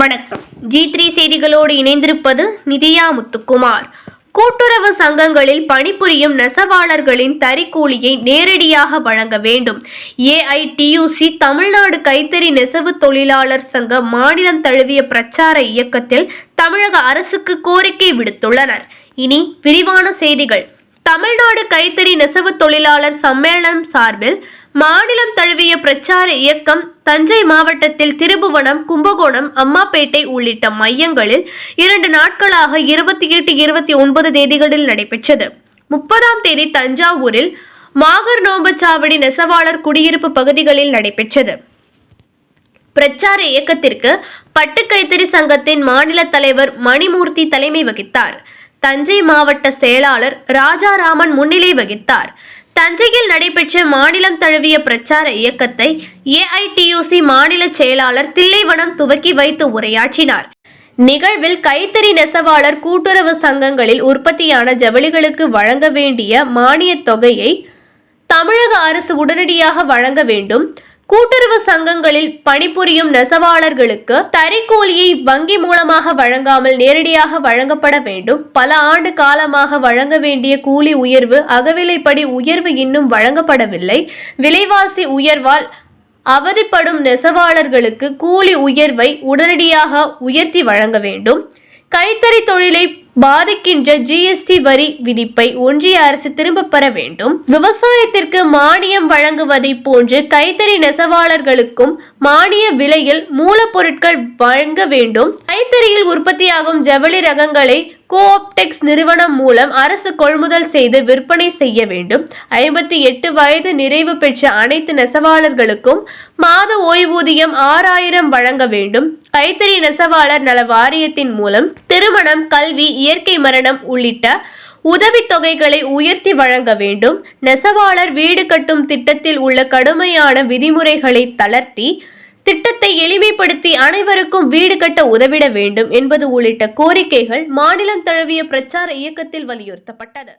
வணக்கம். G three செய்திகளோடு இணைந்திருப்பது நிதியா முத்துக்குமார். கூட்டுறவு சங்கங்களில் பணிபுரியும் நெசவாளர்களின் தறிக்கூலியை நேரடியாக வழங்க வேண்டும். ஏஐடியூசி தமிழ்நாடு கைத்தறி நெசவு தொழிலாளர் சங்க மாநிலம் தழுவிய பிரச்சார இயக்கத்தில் தமிழக அரசுக்கு கோரிக்கை விடுத்துள்ளனர். இனி விரிவான செய்திகள். தமிழ்நாடு கைத்தறி நெசவு தொழிலாளர் சம்மேளனம் சார்பில் மாநிலம் தழுவிய பிரச்சார இயக்கம் தஞ்சை மாவட்டத்தில் திருபுவனம் கும்பகோணம் அம்மாப்பேட்டை உள்ளிட்ட மையங்களில் இரண்டு நாட்களாக இருபத்தி எட்டு இருபத்தி ஒன்பது தேதிகளில் நடைபெற்றது. முப்பதாம் தேதி தஞ்சாவூரில் மாகர் நோம்பச்சாவடி நெசவாளர் குடியிருப்பு பகுதிகளில் நடைபெற்றது. பிரச்சார இயக்கத்திற்கு பட்டு கைத்தறி சங்கத்தின் மாநில தலைவர் மணிமூர்த்தி தலைமை வகித்தார். தஞ்சை மாவட்ட செயலாளர் ராஜாராமன் முன்னிலை வகித்தார். தஞ்சையில் நடைபெற்ற மாநிலம் தழுவிய பிரச்சார இயக்கத்தை ஏஐடியூசி மாநில செயலாளர் தில்லைவனம் துவக்கி வைத்து உரையாற்றினார். நிகழ்வில் கைத்தறி நெசவாளர் கூட்டுறவு சங்கங்களில் உற்பத்தியான ஜவுளிகளுக்கு வழங்க வேண்டிய மானியத் தொகையை தமிழக அரசு உடனடியாக வழங்க வேண்டும். கூட்டுறவு சங்கங்களில் பணிபுரியும் நெசவாளர்களுக்கு தறிக்கூலியை வங்கி மூலமாக வழங்காமல் நேரடியாக வழங்கப்பட வேண்டும். பல ஆண்டு காலமாக வழங்க வேண்டிய கூலி உயர்வு அகவிலைப்படி உயர்வு இன்னும் வழங்கப்படவில்லை. விலைவாசி உயர்வால் அவதிப்படும் நெசவாளர்களுக்கு கூலி உயர்வை உடனடியாக உயர்த்தி வழங்க வேண்டும். கைத்தறி தொழிலை பாதிக்கின்ற ஜிஎஸ்டி வரி விதிப்பை ஒன்றிய அரசு திரும்ப பெற வேண்டும். விவசாயத்திற்கு மானியம் வழங்குவதை போன்று கைத்தறி நெசவாளர்களுக்கும் மானிய விலையில் மூலப்பொருட்கள் வழங்க வேண்டும். கைத்தறியில் உற்பத்தியாகும் ஜவுளி ரகங்களை கோஆப்டெக்ஸ் நிறுவனம் மூலம் அரசு கொள்முதல் செய்து விற்பனை செய்ய வேண்டும். ஐம்பத்தி எட்டு வயது நிறைவு பெற்ற அனைத்து நெசவாளர்களுக்கும் மாத ஓய்வூதியம் ஆறாயிரம் வழங்க வேண்டும். கைத்தறி நெசவாளர் நல வாரியத்தின் மூலம் திருமணம் கல்வி இயற்கை மரணம் உள்ளிட்ட உதவித் தொகைகளை உயர்த்தி வழங்க வேண்டும். நெசவாளர் வீடு கட்டும் திட்டத்தில் உள்ள கடுமையான விதிமுறைகளை தளர்த்தி திட்டத்தை எளிமைப்படுத்தி அனைவருக்கும் வீடு கட்ட உதவிட வேண்டும் என்பது உள்ளிட்ட கோரிக்கைகள் மாநிலம் தழுவிய பிரச்சார இயக்கத்தில் வலியுறுத்தப்பட்டது